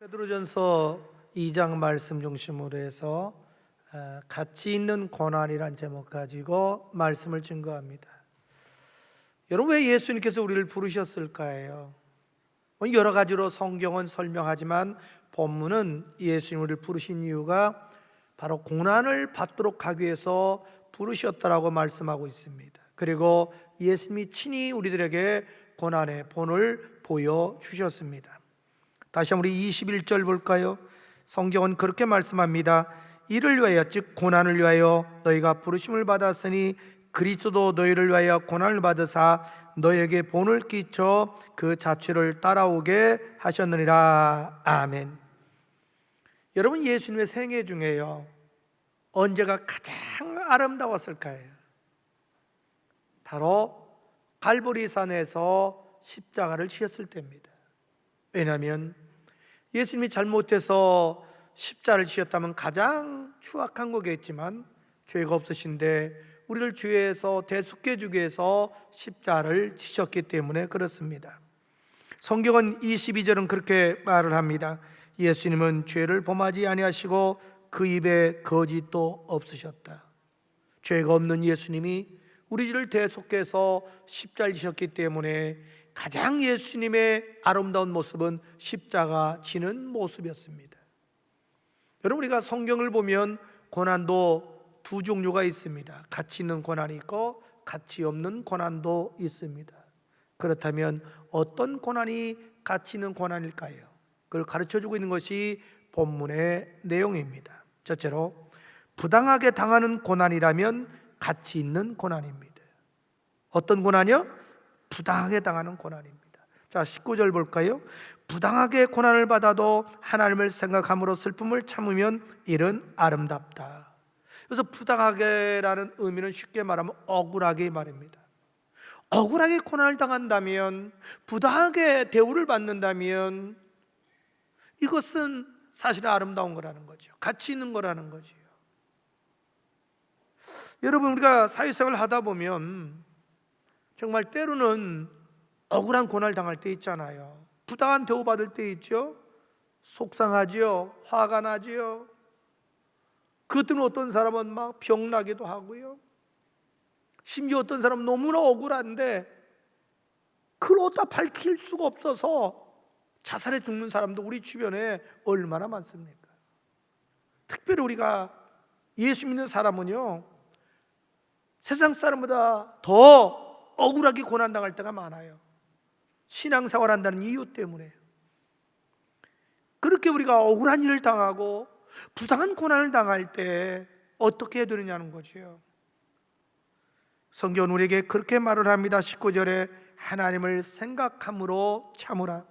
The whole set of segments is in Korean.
베드로전서 2장 말씀 중심으로 해서 어, 가치 있는 고난이란 제목 가지고 말씀을 증거합니다. 여러분 왜 예수님께서 우리를 부르셨을까요? 뭐 여러 가지로 성경은 설명하지만 본문은 예수님을 부르신 이유가 바로 고난을 받도록 하기 위해서 부르셨다라고 말씀하고 있습니다. 그리고 예수님이 친히 우리들에게 고난의 본을 보여 주셨습니다. 다시 한번 우리 21절 볼까요? 성경은 그렇게 말씀합니다. 이를 위하여 즉 고난을 위하여 너희가 부르심을 받았으니 그리스도도 너희를 위하여 고난을 받으사 너에게 본을 끼쳐 그 자취를 따라오게 하셨느니라. 아멘. 여러분 예수님의 생애 중에요. 언제가 가장 아름다웠을까요? 바로 갈보리산에서 십자가를 지었을 때입니다. 왜냐하면 예수님이 잘못해서 십자를 지었다면 가장 추악한 거겠지만 죄가 없으신데 우리를 죄에서 대속해 주기 위해서 십자를 지셨기 때문에 그렇습니다. 성경은 22절은 그렇게 말을 합니다. 예수님은 죄를 범하지 아니하시고 그 입에 거짓도 없으셨다. 죄가 없는 예수님이 우리 죄를 대속해서 십자를 지셨기 때문에 가장 예수님의 아름다운 모습은 십자가 지는 모습이었습니다. 여러분 우리가 성경을 보면 고난도 두 종류가 있습니다. 가치 있는 고난이 있고 가치 없는 고난도 있습니다. 그렇다면 어떤 고난이 가치 있는 고난일까요? 그걸 가르쳐 주고 있는 것이 본문의 내용입니다. 첫째로 부당하게 당하는 고난이라면 가치 있는 고난입니다. 어떤 고난이요? 부당하게 당하는 고난입니다. 자, 19절 볼까요? 부당하게 고난을 받아도 하나님을 생각함으로 슬픔을 참으면 이는 아름답다. 그래서 부당하게라는 의미는 쉽게 말하면 억울하게 말입니다. 억울하게 고난을 당한다면 부당하게 대우를 받는다면 이것은 사실 아름다운 거라는 거죠. 가치 있는 거라는 거지요. 여러분 우리가 사회생활 하다 보면 정말 때로는 억울한 고난을 당할 때 있잖아요. 부당한 대우받을 때 있죠. 속상하지요. 화가 나지요. 그것 때문에 어떤 사람은 막 병나기도 하고요. 심지어 어떤 사람은 너무나 억울한데 그걸 어디다 밝힐 수가 없어서 자살해 죽는 사람도 우리 주변에 얼마나 많습니까? 특별히 우리가 예수 믿는 사람은요 세상 사람보다 더 억울하게 고난당할 때가 많아요. 신앙생활 한다는 이유 때문에. 그렇게 우리가 억울한 일을 당하고 부당한 고난을 당할 때 어떻게 해야 되느냐는 거지요. 성경은 우리에게 그렇게 말을 합니다. 19절에 하나님을 생각함으로 참으라.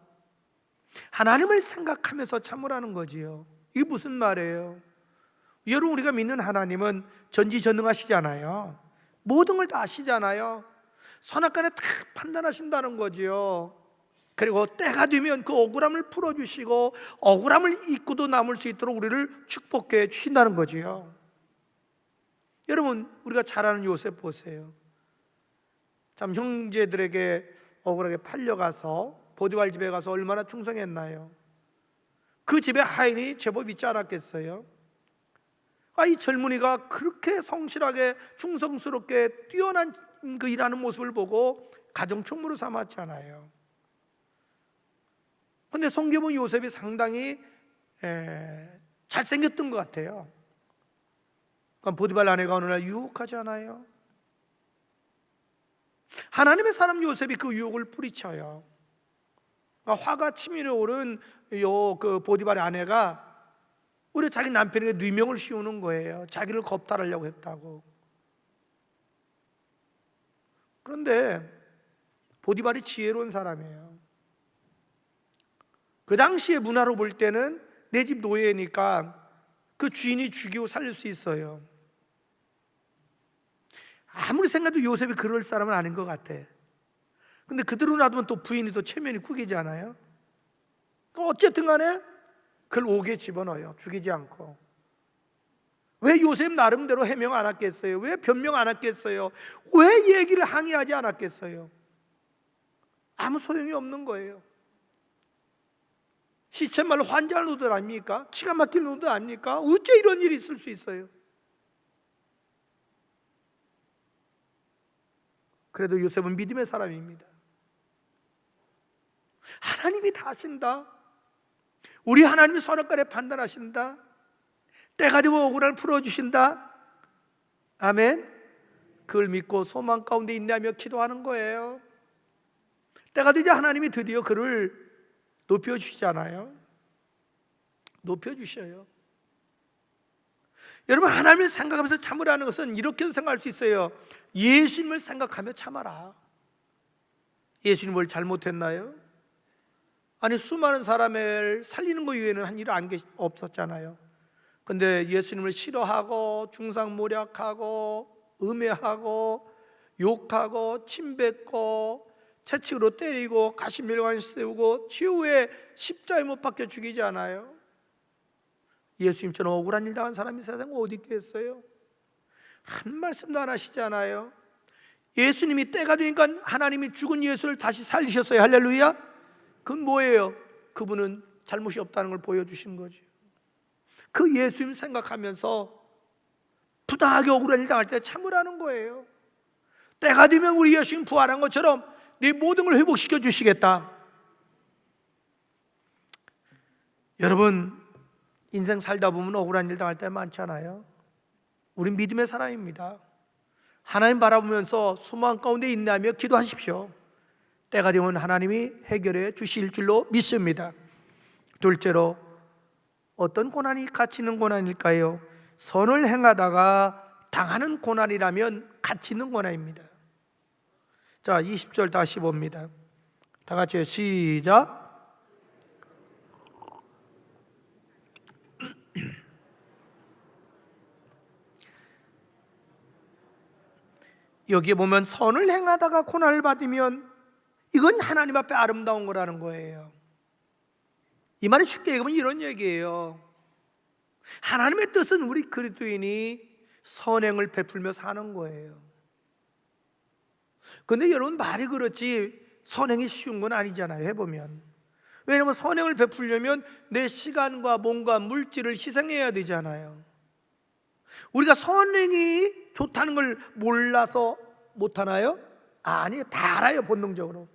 하나님을 생각하면서 참으라는 거지요. 이게 무슨 말이에요? 여러분 우리가 믿는 하나님은 전지전능하시잖아요. 모든 걸 다 아시잖아요. 선악간에 다 판단하신다는 거지요. 그리고 때가 되면 그 억울함을 풀어주시고 억울함을 잊고도 남을 수 있도록 우리를 축복해 주신다는 거지요. 여러분 우리가 잘 아는 요셉 보세요. 참 형제들에게 억울하게 팔려가서 보디발 집에 가서 얼마나 충성했나요? 그 집에 하인이 제법 있지 않았겠어요? 아, 이 젊은이가 그렇게 성실하게 충성스럽게 뛰어난 그 일하는 모습을 보고 가정 총무로 삼았잖아요. 근데 성경은 요셉이 상당히 에, 잘생겼던 것 같아요. 그럼 보디발 아내가 어느 날 유혹하지 않아요? 하나님의 사람 요셉이 그 유혹을 뿌리쳐요. 그러니까 화가 치밀어 오른 요 그 보디발의 아내가 우리 자기 남편에게 누명을 씌우는 거예요. 자기를 겁탈하려고 했다고. 그런데 보디발이 지혜로운 사람이에요. 그 당시의 문화로 볼 때는 내 집 노예니까 그 주인이 죽이고 살릴 수 있어요. 아무리 생각해도 요셉이 그럴 사람은 아닌 것 같아. 근데 그대로 놔두면 또 부인이 또 체면이 구기잖아요. 어쨌든 간에 그걸 옥에 집어넣어요. 죽이지 않고. 왜 요셉 나름대로 해명 안 했겠어요? 왜 변명 안 했겠어요? 왜 얘기를 항의하지 않았겠어요? 아무 소용이 없는 거예요. 시체말 환자를 놓든 아닙니까? 기가 막힐 놓든 아닙니까? 어째 이런 일이 있을 수 있어요? 그래도 요셉은 믿음의 사람입니다. 하나님이 다 하신다. 우리 하나님이 선악간에 판단하신다. 때가 되면 억울함을 풀어주신다. 아멘. 그걸 믿고 소망 가운데 인내하며 기도하는 거예요. 때가 되자 하나님이 드디어 그를 높여주시잖아요. 높여주셔요. 여러분, 하나님을 생각하면서 참으라는 것은 이렇게도 생각할 수 있어요. 예수님을 생각하며 참아라. 예수님 뭘 잘못했나요? 아니, 수많은 사람을 살리는 것 이외에는 한 일 안 없었잖아요. 근데 예수님을 싫어하고, 중상모략하고, 음해하고, 욕하고, 침뱉고, 채찍으로 때리고 가시밀관 세우고 치후에 십자에 못 박혀 죽이지 않아요? 예수님처럼 억울한 일 당한 사람이 세상에 어디 있겠어요? 한 말씀도 안 하시잖아요. 예수님이 때가 되니까 하나님이 죽은 예수를 다시 살리셨어요. 할렐루야. 그건 뭐예요? 그분은 잘못이 없다는 걸 보여주신 거죠. 그 예수님 생각하면서 부당하게 억울한 일 당할 때 참으라는 거예요. 때가 되면 우리 예수님 부활한 것처럼 네 모든 걸 회복시켜 주시겠다. 여러분 인생 살다 보면 억울한 일 당할 때 많잖아요. 우린 믿음의 사람입니다. 하나님 바라보면서 소망 가운데 인내하며 기도하십시오. 때가 되면 하나님이 해결해 주실 줄로 믿습니다. 둘째로 어떤 고난이 갇히는 고난일까요? 선을 행하다가 당하는 고난이라면 갇히는 고난입니다. 자, 20절 다시 봅니다. 다 같이요. 시작. 여기에 보면 선을 행하다가 고난을 받으면 이건 하나님 앞에 아름다운 거라는 거예요. 이 말이 쉽게 얘기하면 이런 얘기예요. 하나님의 뜻은 우리 그리스도인이 선행을 베풀며 사는 거예요. 근데 여러분 말이 그렇지 선행이 쉬운 건 아니잖아요. 해보면. 왜냐하면 선행을 베풀려면 내 시간과 몸과 물질을 희생해야 되잖아요. 우리가 선행이 좋다는 걸 몰라서 못하나요? 아니, 다 알아요, 본능적으로.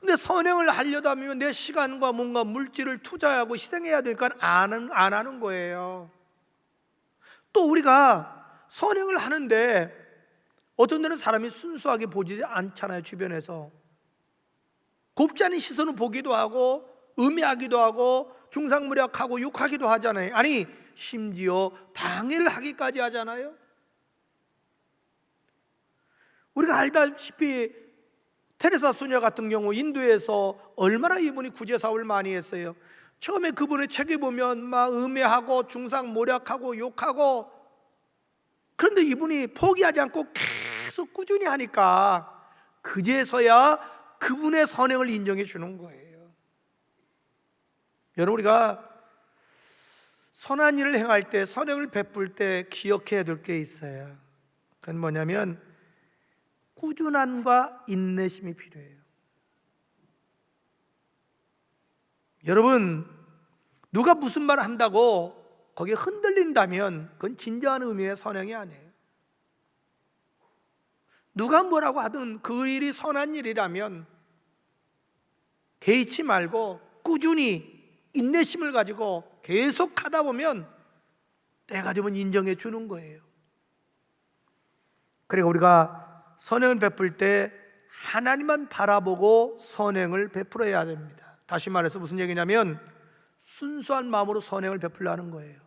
근데 선행을 하려다 보면 내 시간과 뭔가 물질을 투자하고 희생해야 되니까 안, 안 하는 거예요. 또 우리가 선행을 하는데 어떤 데는 사람이 순수하게 보지 않잖아요, 주변에서. 곱지 않은 시선을 보기도 하고, 음해하기도 하고, 중상무력하고 욕하기도 하잖아요. 아니, 심지어 방해를 하기까지 하잖아요. 우리가 알다시피 테레사 수녀 같은 경우 인도에서 얼마나 이분이 구제 사업을 많이 했어요. 처음에 그분의 책에 보면 막 음해하고 중상 모략하고 욕하고 그런데 이분이 포기하지 않고 계속 꾸준히 하니까 그제서야 그분의 선행을 인정해 주는 거예요. 여러분 우리가 선한 일을 행할 때 선행을 베풀 때 기억해야 될 게 있어요. 그건 뭐냐면 꾸준함과 인내심이 필요해요. 여러분 누가 무슨 말을 한다고 거기에 흔들린다면 그건 진정한 의미의 선행이 아니에요. 누가 뭐라고 하든 그 일이 선한 일이라면 개의치 말고 꾸준히 인내심을 가지고 계속 하다 보면 때가 되면 인정해 주는 거예요. 그리고 우리가 선행을 베풀 때 하나님만 바라보고 선행을 베풀어야 됩니다. 다시 말해서 무슨 얘기냐면 순수한 마음으로 선행을 베풀라는 거예요.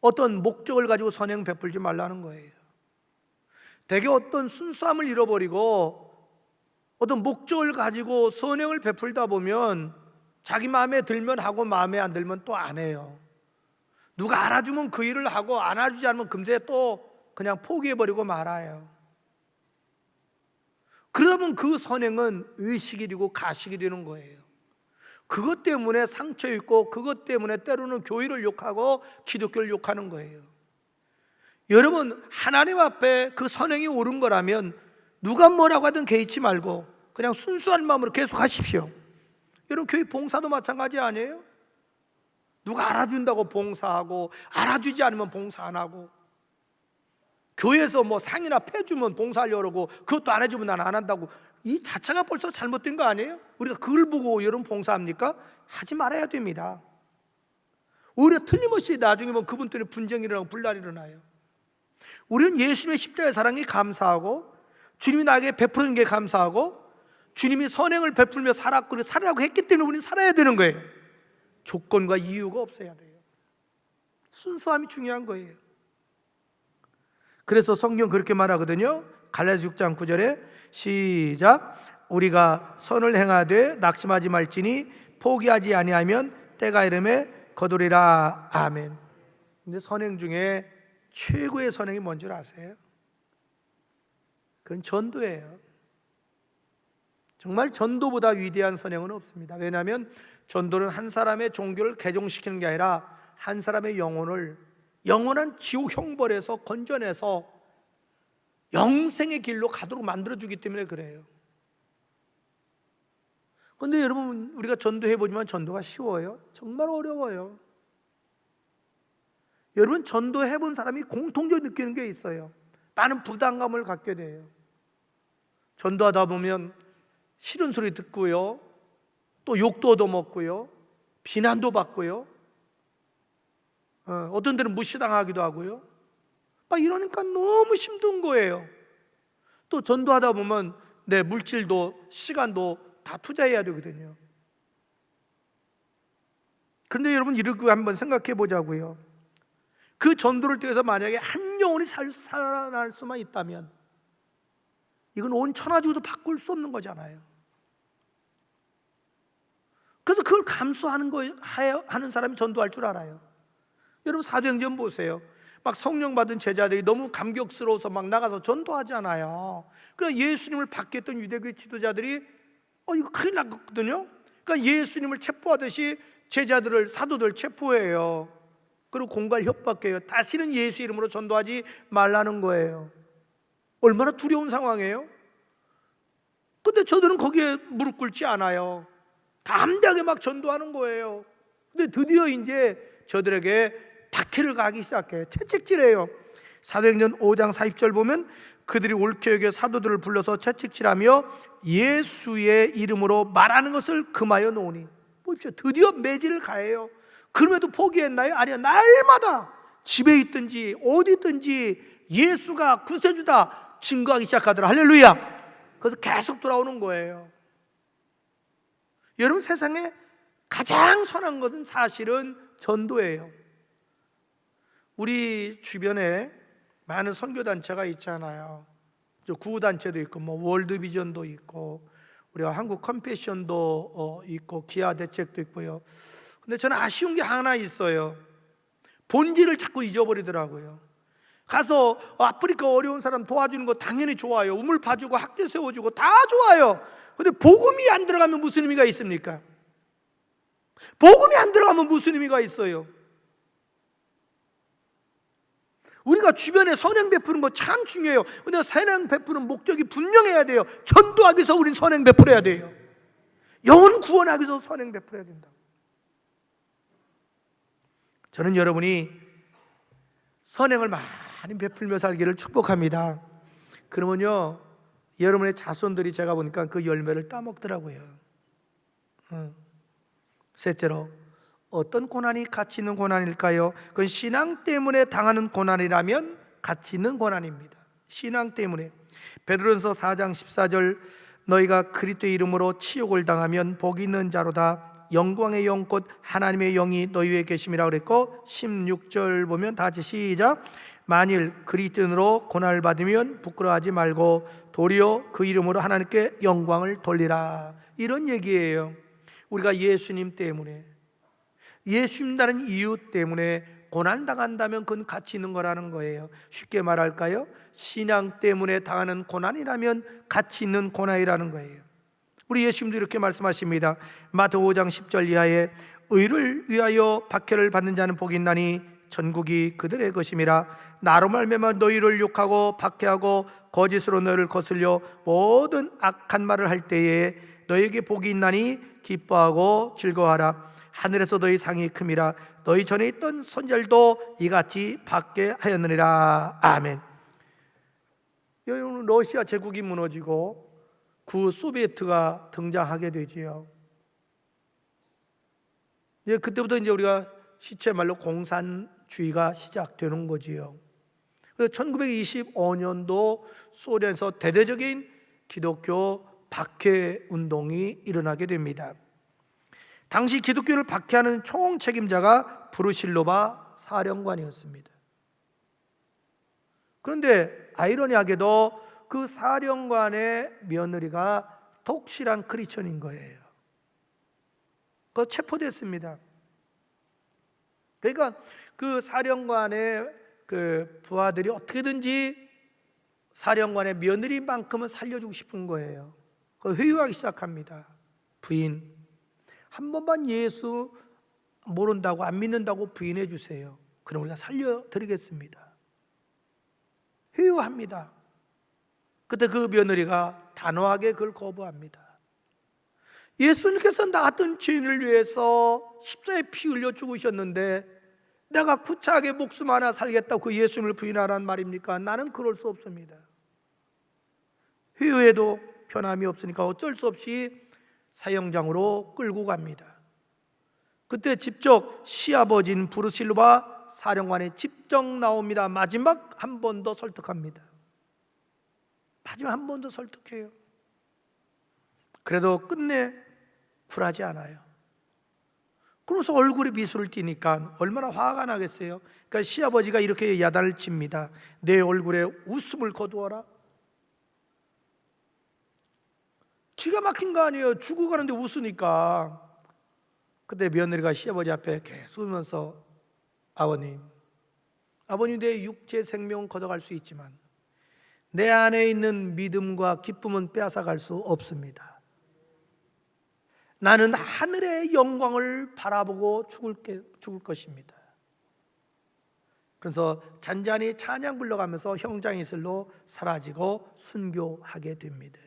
어떤 목적을 가지고 선행 베풀지 말라는 거예요. 대개 어떤 순수함을 잃어버리고 어떤 목적을 가지고 선행을 베풀다 보면 자기 마음에 들면 하고 마음에 안 들면 또 안 해요. 누가 알아주면 그 일을 하고 안 알아주지 않으면 금세 또 그냥 포기해버리고 말아요. 그러다 보면 그 선행은 의식이 되고 가식이 되는 거예요. 그것 때문에 상처 있고 그것 때문에 때로는 교회를 욕하고 기독교를 욕하는 거예요. 여러분 하나님 앞에 그 선행이 옳은 거라면 누가 뭐라고 하든 개의치 말고 그냥 순수한 마음으로 계속 하십시오. 여러분 교회 봉사도 마찬가지 아니에요? 누가 알아준다고 봉사하고 알아주지 않으면 봉사 안 하고 교회에서 뭐 상이나 패 주면 봉사하려고 그러고 그것도 안 해주면 난 안 한다고. 이 자체가 벌써 잘못된 거 아니에요? 우리가 그걸 보고 여러분 봉사합니까? 하지 말아야 됩니다. 오히려 틀림없이 나중에 보면 그분 때문에 분쟁이 일어나고 분란이 일어나요. 우리는 예수님의 십자가의 사랑이 감사하고 주님이 나에게 베푸는 게 감사하고 주님이 선행을 베풀며 살았고 살아라고 했기 때문에 우리는 살아야 되는 거예요. 조건과 이유가 없어야 돼요. 순수함이 중요한 거예요 그래서 성경 그렇게 말하거든요. 갈라디아 6장 9절에 시작 우리가 선을 행하되 낙심하지 말지니 포기하지 아니하면 때가 이름에 거두리라. 아멘. 근데 선행 중에 최고의 선행이 뭔 줄 아세요? 그건 전도예요. 정말 전도보다 위대한 선행은 없습니다. 왜냐하면 전도는 한 사람의 종교를 개종시키는 게 아니라 한 사람의 영혼을 영원한 지옥 형벌에서 건져내서 영생의 길로 가도록 만들어주기 때문에 그래요. 근데 여러분, 우리가 전도해 보지만 전도가 쉬워요? 정말 어려워요. 여러분, 전도해 본 사람이 공통적으로 느끼는 게 있어요. 많은 부담감을 갖게 돼요. 전도하다 보면 싫은 소리 듣고요. 또 욕도 얻어먹고요. 비난도 받고요. 어, 어떤 데는 무시당하기도 하고요. 아, 이러니까 너무 힘든 거예요. 또 전도하다 보면 내 물질도 시간도 다 투자해야 되거든요. 그런데 여러분 이렇게 한번 생각해 보자고요. 그 전도를 통해서 만약에 한 영혼이 살, 살아날 수만 있다면 이건 온 천하주도 바꿀 수 없는 거잖아요. 그래서 그걸 감수하는 거 하는 사람이 전도할 줄 알아요. 여러분 사도행전 보세요. 막 성령 받은 제자들이 너무 감격스러워서 막 나가서 전도하잖아요. 그러니까 예수님을 받겠던 유대교의 지도자들이 어 이거 큰일 났거든요. 그러니까 예수님을 체포하듯이 제자들을 사도들 체포해요. 그리고 공갈 협박해요. 다시는 예수 이름으로 전도하지 말라는 거예요. 얼마나 두려운 상황이에요? 근데 저들은 거기에 무릎 꿇지 않아요. 담대하게 막 전도하는 거예요. 근데 드디어 이제 저들에게 박해를 가기 시작해 채찍질해요. 사도행전 5장 40절 보면 그들이 옳게 여겨 사도들을 불러서 채찍질하며 예수의 이름으로 말하는 것을 금하여 놓으니 보십시오. 드디어 매질을 가해요. 그럼에도 포기했나요? 아니요. 날마다 집에 있든지 어디 있든지 예수가 구세주다 증거하기 시작하더라. 할렐루야. 그래서 계속 돌아오는 거예요. 여러분 세상에 가장 선한 것은 사실은 전도예요. 우리 주변에 많은 선교 단체가 있잖아요. 구호 단체도 있고 뭐 월드 비전도 있고 우리가 한국 컴패션도 어, 있고 기아 대책도 있고요. 근데 저는 아쉬운 게 하나 있어요. 본질을 자꾸 잊어버리더라고요. 가서 아프리카 어려운 사람 도와주는 거 당연히 좋아요. 우물 파주고 학교 세워주고 다 좋아요. 근데 복음이 안 들어가면 무슨 의미가 있습니까? 복음이 안 들어가면 무슨 의미가 있어요? 우리가 주변에 선행 베푸는 거 참 중요해요. 근데 선행 베푸는 목적이 분명해야 돼요. 전도하기 위해서 우린 선행 베풀어야 돼요. 영혼 구원하기 위해서 선행 베풀어야 된다. 저는 여러분이 선행을 많이 베풀며 살기를 축복합니다. 그러면요, 여러분의 자손들이 제가 보니까 그 열매를 따먹더라고요. 어. 셋째로 어떤 고난이 가치 있는 고난일까요? 그건 신앙 때문에 당하는 고난이라면 가치 있는 고난입니다. 신앙 때문에 베드로전서 4장 14절 너희가 그리스도의 이름으로 치욕을 당하면 복이 있는 자로다 영광의 영꽃 하나님의 영이 너희 위에 계심이라 그랬고 16절 보면 다 같이 시작 만일 그리스도인으로 고난을 받으면 부끄러워하지 말고 도리어 그 이름으로 하나님께 영광을 돌리라 이런 얘기예요. 우리가 예수님 때문에 예수 님다는 이유 때문에 고난 당한다면 그건 가치 있는 거라는 거예요. 쉽게 말할까요? 신앙 때문에 당하는 고난이라면 가치 있는 고난이라는 거예요. 우리 예수님도 이렇게 말씀하십니다. 마태 5장 10절 이하에 의를 위하여 박해를 받는 자는 복이 있나니 전국이 그들의 것임이라 나로 말미암아 너희를 욕하고 박해하고 거짓으로 너희를 거슬려 모든 악한 말을 할 때에 너에게 복이 있나니 기뻐하고 즐거워하라 하늘에서 너희 상이 큼이라 너희 전에 있던 선절도 이같이 받게 하였느니라 아멘 여러분 러시아 제국이 무너지고 구 소비에트가 등장하게 되지요 이제 그때부터 이제 우리가 시체 말로 공산주의가 시작되는 거지요. 그래서 1925년도 소련에서 대대적인 기독교 박해 운동이 일어나게 됩니다. 당시 기독교를 박해하는 총 책임자가 브루실로바 사령관이었습니다. 그런데 아이러니하게도 그 사령관의 며느리가 독실한 크리스천인 거예요. 그 체포됐습니다. 그러니까 그 사령관의 그 부하들이 어떻게든지 사령관의 며느리만큼은 살려주고 싶은 거예요. 그 회유하기 시작합니다. 부인, 한 번만 예수 모른다고 안 믿는다고 부인해 주세요. 그럼 우리가 살려드리겠습니다. 회유합니다. 그때 그 며느리가 단호하게 그걸 거부합니다. 예수님께서 나 같은 죄인을 위해서 십자에 피 흘려 죽으셨는데 내가 구차하게 목숨 하나 살겠다고 그 예수님을 부인하란 말입니까? 나는 그럴 수 없습니다. 회유에도 변함이 없으니까 어쩔 수 없이 사형장으로 끌고 갑니다. 그때 직접 시아버진 부르실로바 사령관이 직접 나옵니다. 마지막 한 번 더 설득합니다. 마지막 한 번 더 설득해요. 그래도 끝내 쿨하지 않아요. 그러면서 얼굴에 미소를 띠니까 얼마나 화가 나겠어요. 그러니까 시아버지가 이렇게 야단을 칩니다. 내 얼굴에 웃음을 거두어라. 기가 막힌 거 아니에요. 죽어가는데 웃으니까. 그때 며느리가 시아버지 앞에 계속 울면서 아버님, 아버님 내 육체 생명은 걷어갈 수 있지만 내 안에 있는 믿음과 기쁨은 빼앗아갈 수 없습니다. 나는 하늘의 영광을 바라보고 죽을, 게, 죽을 것입니다. 그래서 잔잔히 찬양 불러가면서 형장이슬로 사라지고 순교하게 됩니다.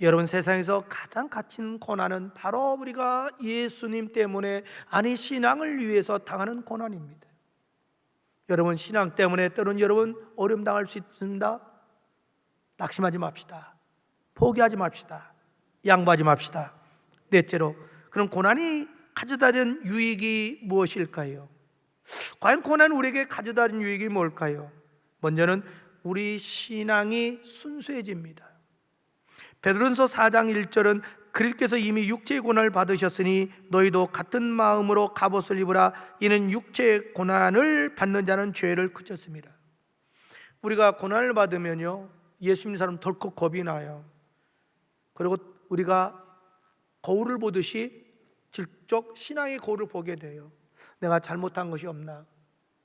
여러분 세상에서 가장 갇힌 고난은 바로 우리가 예수님 때문에 아니 신앙을 위해서 당하는 고난입니다. 여러분 신앙 때문에 때론 여러분 어려움 당할 수 있습니다. 낙심하지 맙시다. 포기하지 맙시다. 양보하지 맙시다. 넷째로 그럼 고난이 가져다 준 유익이 무엇일까요? 과연 고난은 우리에게 가져다 준 유익이 뭘까요? 먼저는 우리 신앙이 순수해집니다. 베드로전서 4장 1절은 그리스께서 이미 육체의 고난을 받으셨으니 너희도 같은 마음으로 갑옷을 입으라 이는 육체의 고난을 받는 자는 죄를 그쳤습니다. 우리가 고난을 받으면요 예수 믿는 사람 덜컥 겁이 나요. 그리고 우리가 거울을 보듯이 질적 신앙의 거울을 보게 돼요. 내가 잘못한 것이 없나?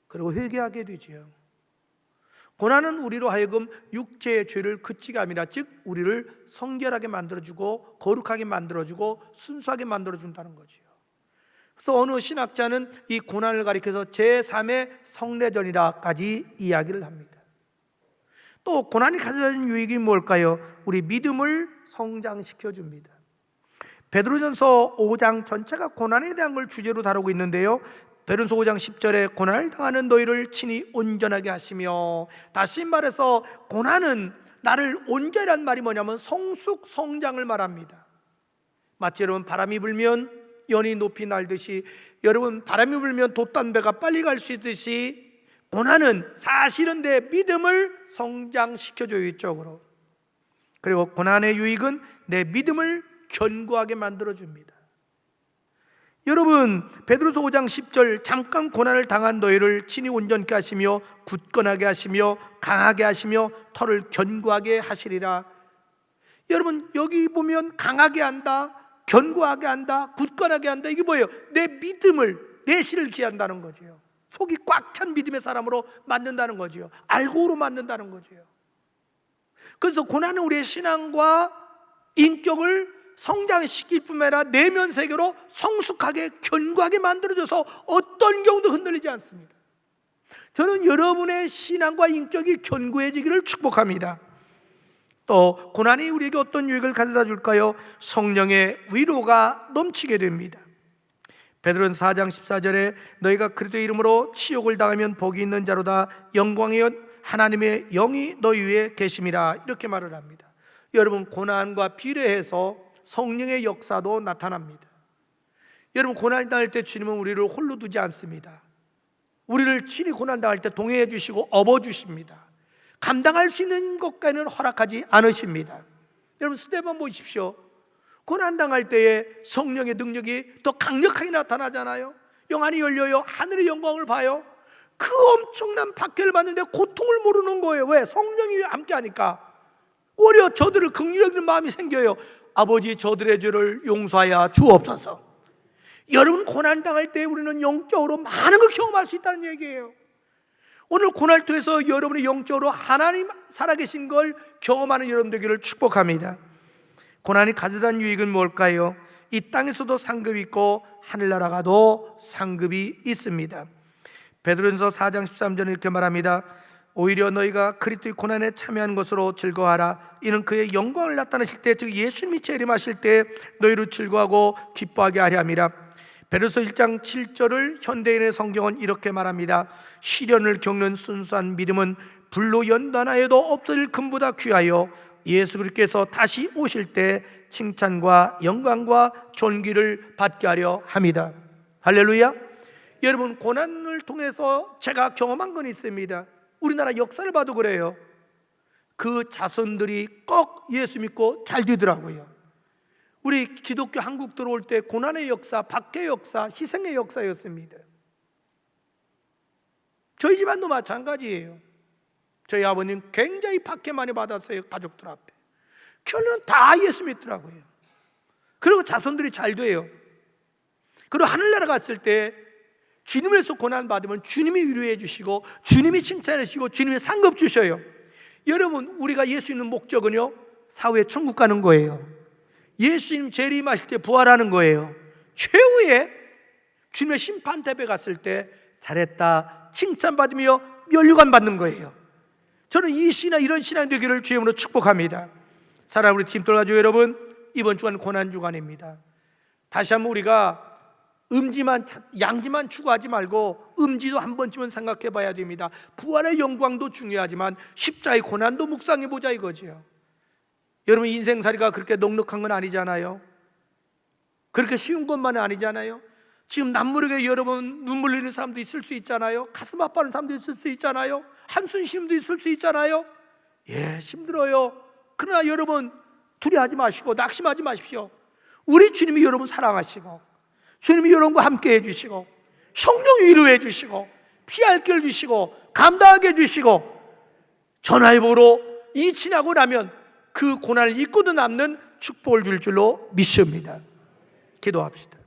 그리고 회개하게 되지요. 고난은 우리로 하여금 육체의 죄를 그치게 함이라 즉 우리를 성결하게 만들어주고 거룩하게 만들어주고 순수하게 만들어준다는 거지요. 그래서 어느 신학자는 이 고난을 가리켜서 제3의 성례전이라까지 이야기를 합니다. 또 고난이 가져다는 유익이 뭘까요? 우리 믿음을 성장시켜 줍니다. 베드로전서 5장 전체가 고난에 대한 걸 주제로 다루고 있는데요. 5장 10절에 고난을 당하는 너희를 친히 온전하게 하시며 다시 말해서 고난은 나를 온전한 말이 뭐냐면 성숙 성장을 말합니다. 마치 여러분 바람이 불면 연이 높이 날듯이 여러분 바람이 불면 돛단배가 빨리 갈 수 있듯이 고난은 사실은 내 믿음을 성장시켜줘요 이쪽으로 그리고 고난의 유익은 내 믿음을 견고하게 만들어줍니다 여러분 베드로서 5장 10절 잠깐 고난을 당한 너희를 친히 온전케 하시며 굳건하게 하시며 강하게 하시며 털을 견고하게 하시리라. 여러분 여기 보면 강하게 한다 견고하게 한다 굳건하게 한다 이게 뭐예요? 내 믿음을 내실을 기한다는 거지요. 속이 꽉 찬 믿음의 사람으로 만든다는 거지요. 알고로 만든다는 거지요. 그래서 고난은 우리의 신앙과 인격을 성장시킬 뿐만 아니라 내면 세계로 성숙하게 견고하게 만들어줘서 어떤 경우도 흔들리지 않습니다. 저는 여러분의 신앙과 인격이 견고해지기를 축복합니다. 또 고난이 우리에게 어떤 유익을 가져다 줄까요? 성령의 위로가 넘치게 됩니다. 베드로는 4장 14절에 너희가 그리스도의 이름으로 치욕을 당하면 복이 있는 자로다 영광의 하나님의 영이 너희 위에 계심이라 이렇게 말을 합니다. 여러분 고난과 비례해서 성령의 역사도 나타납니다. 여러분 고난 당할 때 주님은 우리를 홀로 두지 않습니다. 우리를 친히 고난 당할 때 동행해 주시고 업어 주십니다. 감당할 수 있는 것까지는 허락하지 않으십니다. 여러분 스테반 보십시오. 고난 당할 때에 성령의 능력이 더 강력하게 나타나잖아요. 영안이 열려요. 하늘의 영광을 봐요. 그 엄청난 박해를 받는데 고통을 모르는 거예요. 왜? 성령이 함께 하니까. 오히려 저들을 긍휼하는 마음이 생겨요. 아버지 저들의 죄를 용서하여 주옵소서. 여러분 고난 당할 때 우리는 영적으로 많은 걸 경험할 수 있다는 얘기예요. 오늘 고난을 통해서 여러분의 영적으로 하나님 살아계신 걸 경험하는 여러분 되기를 축복합니다. 고난이 가져다 유익은 뭘까요? 이 땅에서도 상급이 있고 하늘나라 가도 상급이 있습니다. 베드로전서 4장 13절에 이렇게 말합니다. 오히려 너희가 그리스도의 고난에 참여한 것으로 즐거워하라. 이는 그의 영광을 나타내실 때, 즉 예수님이 재림하실 때 너희로 즐거워하고 기뻐하게 하려 함이라. 베드로서 1장 7절을 현대인의 성경은 이렇게 말합니다. 시련을 겪는 순수한 믿음은 불로 연단하여도 없어질 금보다 귀하여 예수 그리스도께서 다시 오실 때 칭찬과 영광과 존귀를 받게 하려 합니다. 할렐루야. 여러분 고난을 통해서 제가 경험한 건 있습니다. 우리나라 역사를 봐도 그래요. 그 자손들이 꼭 예수 믿고 잘 되더라고요. 우리 기독교 한국 들어올 때 고난의 역사, 박해의 역사, 희생의 역사였습니다. 저희 집안도 마찬가지예요. 저희 아버님 굉장히 박해 많이 받았어요. 가족들 앞에. 결론은 다 예수 믿더라고요. 그리고 자손들이 잘 돼요. 그리고 하늘나라 갔을 때 주님에서 고난 받으면 주님이 위로해 주시고 주님이 칭찬해 주시고 주님이 상급 주셔요. 여러분 우리가 예수 있는 목적은요 사후에 천국 가는 거예요. 예수님 재림하실 때 부활하는 거예요. 최후의 주님의 심판 대배 갔을 때 잘했다 칭찬받으며 면류관 받는 거예요. 저는 이 신앙 이런 신앙 되기를 주님으로 축복합니다. 사랑 우리 팀 돌 가족 여러분 이번 주간 고난 주간입니다. 다시 한번 우리가 음지만 찾- 양지만 추구하지 말고 음지도 한 번쯤은 생각해 봐야 됩니다. 부활의 영광도 중요하지만 십자의 고난도 묵상해 보자 이거지요. 여러분 인생살이가 그렇게 넉넉한 건 아니잖아요. 그렇게 쉬운 것만은 아니잖아요. 지금 남모르게 여러분 눈물 흘리는 사람도 있을 수 있잖아요. 가슴 아파하는 사람도 있을 수 있잖아요. 한숨 쉼도 있을 수 있잖아요. 예, 힘들어요. 그러나 여러분 두려워하지 마시고 낙심하지 마십시오. 우리 주님이 여러분 사랑하시고 주님이 여러분과 함께 해주시고 성령 위로해 주시고 피할 길 주시고 감당하게 해주시고 전화위복으로 이 지나고 나면 그 고난을 잊고도 남는 축복을 줄 줄로 믿습니다. 기도합시다.